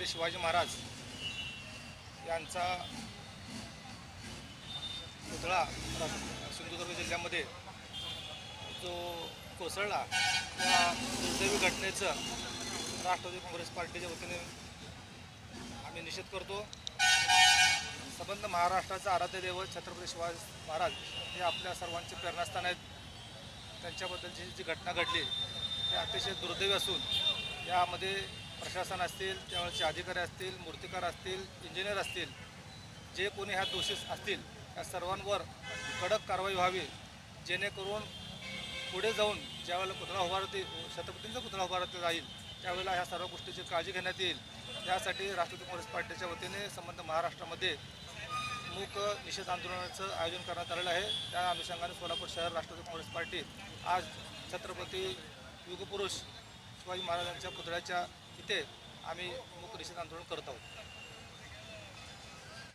छत्रपती शिवाजी महाराज यांचा पुतळा सिंधुदुर्ग जिल्ह्यामध्ये जो कोसळला त्या दुर्दैवी घटनेचं राष्ट्रवादी काँग्रेस पार्टीच्या वतीने आम्ही निषेध करतो. संबंध महाराष्ट्राचा आराध्य देव छत्रपती शिवाजी महाराज हे आपल्या सर्वांचे प्रेरणास्थान आहेत. त्यांच्याबद्दलची जी घटना घडली ते अतिशय दुर्दैवी असून यामध्ये प्रशासन असतील त्यावेळेचे अधिकारी असतील मूर्तिकार असतील इंजिनियर असतील जे कोणी ह्या दोषी असतील त्या सर्वांवर कडक कारवाई व्हावी जेणेकरून पुढे जाऊन ज्यावेळेला पुतळा उभारती छत्रपतींचा पुतळा उभारला जाईल त्यावेळेला ह्या सर्व गोष्टीची काळजी घेण्यात येईल. त्यासाठी राष्ट्रवादी काँग्रेस पार्टीच्या वतीने संबंध महाराष्ट्रामध्ये मूक निषेध आंदोलनाचं आयोजन करण्यात आलेलं आहे. त्या अनुषंगाने सोलापूर शहर राष्ट्रवादी काँग्रेस पार्टी आज छत्रपती युगपुरुष शिवाजी महाराजांच्या पुतळ्याच्या इथे आम्ही मुक निषेध आंदोलन करत आहोत.